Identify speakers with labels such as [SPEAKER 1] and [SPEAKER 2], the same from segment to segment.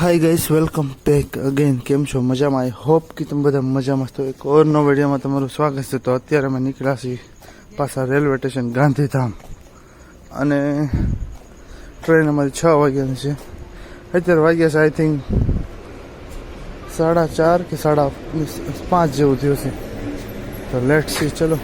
[SPEAKER 1] Hi guys welcome back again કેમ છો? મજામાં? આઈ હોપ કે તમે બધા મજામાં છો. એક ઓર નો વિડીયોમાં તમારું સ્વાગત છે. તો અત્યારે અમે નીકળ્યા છીએ પાછા રેલવે સ્ટેશન ગાંધીધામ. અને ટ્રેન અમારી છ વાગ્યાની છે. અત્યારે વાગ્યા છે આઈ થિંક સાડા ચાર કે સાડા પાંચ જેવું થયું છે. તો લેટ સી ચલો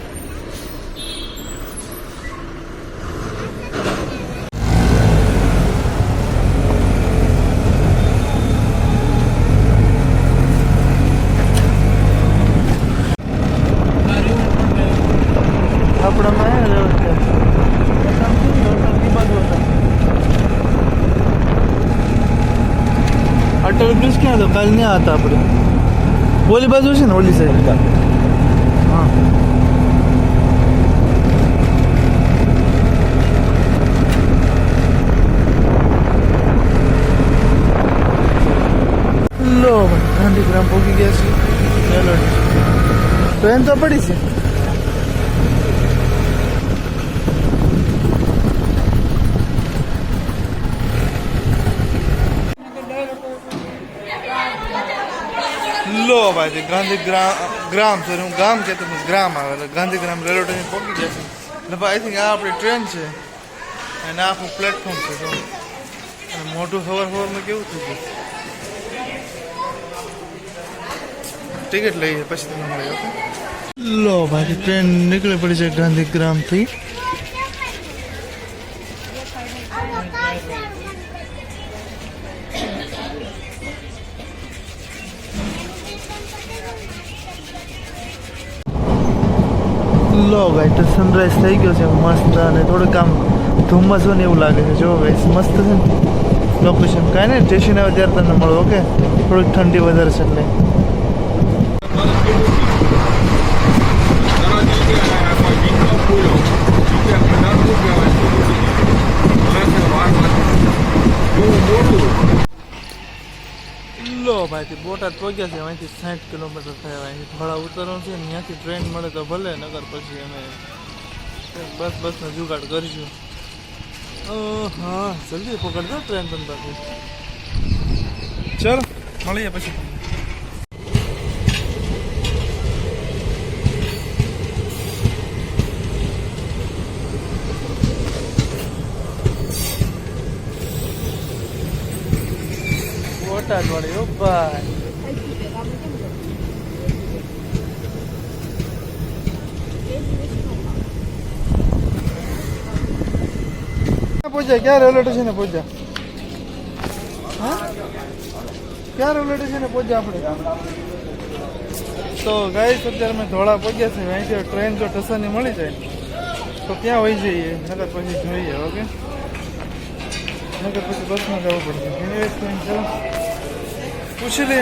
[SPEAKER 1] આપણામાં રેલવે અટલ બ્રિજ ક્યાં હતો કાલ ત્યાં હતા આપણે. ઓલી બાજુ છે ને, ઓલી સાઈડ હા. લો ગાંધીગ્રામ પહોંચી ગયા છીએ. તો એમ તો પડી છે. લો ભાઈ ગાંધી ગ્રામ ગ્રામ સોરી હું ગામ કહેતો પણ ગ્રામ આવે એટલે ગાંધીગ્રામ રેલવે સ્ટેશન પહોંચી છે. એટલે આઈ થિંક આ આપણી ટ્રેન છે. અને આખું પ્લેટફોર્મ છે. તો અને મોટું સવાર સવારમાં કેવું થયું ટિકિટ લઈએ, પછી તમને મળીએ ઓકે લો ભાઈ ટ્રેન નીકળી પડી છે ગાંધીગ્રામથી લો ભાઈ તો સનરાઈઝ થઈ ગયો છે, મસ્ત અને થોડુંક આમ ધુમ્મસ ને એવું લાગે છે. જો ભાઈ મસ્ત છે ને લોકેશન કાંઈ નહીં સ્ટેશન આવે ત્યારે તમને મળો, ઓકે? થોડીક ઠંડી વધારે છે એટલે. લો ભાઈ ભાઈથી બોટાદ પહોંચ્યા છે અહીંથી સાઠ કિલોમીટર થયા અહીંથી થોડા ઉતરવાનું છે ત્યાંથી ટ્રેન મળે તો ભલે નગર પછી અમે બસ બસનો જુગાડ કરીશું. હા જલ્દી પકડજો ટ્રેન તમે બાકી ચાલો, મળીએ પછી. બોટાદ વાળી ઓ ભાઈ પહોંચ્યા ક્યાં રેલવે સ્ટેશને પહોંચ્યા ક્યાં રેલવે સ્ટેશને પહોંચ્યા આપણે? તો ગાઈસ અત્યારે અમે ધોળા પહોંચ્યા છે અહીંથી ટ્રેન જો ટસાની મળી જાય. તો ક્યાં હોઈ જઈએ. નગર પછી જોઈએ ઓકે નગર પછી બસમાં જવું પડશે. એની ચાલો પૂછી લે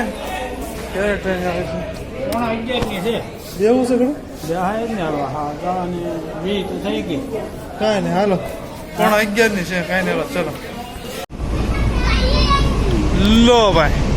[SPEAKER 1] ક્યારે ટ્રેન આવે છે?
[SPEAKER 2] પોણા અગિયારની છે.
[SPEAKER 1] દેવું છે ઘણું
[SPEAKER 2] જ ને હાલો હા જવાની વી તો થઈ ગઈ.
[SPEAKER 1] કાંઈ નહીં હાલો. પોણા અગિયારની છે કાંઈ નહીં હાલો ચલો. લો ભાઈ.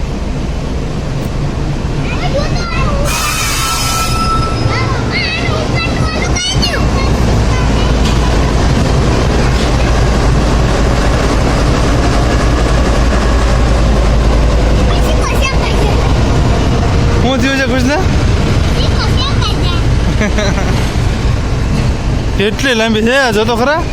[SPEAKER 1] કૃષ્ણ કેટલી લાંબી છે? આ જો તો ખરા?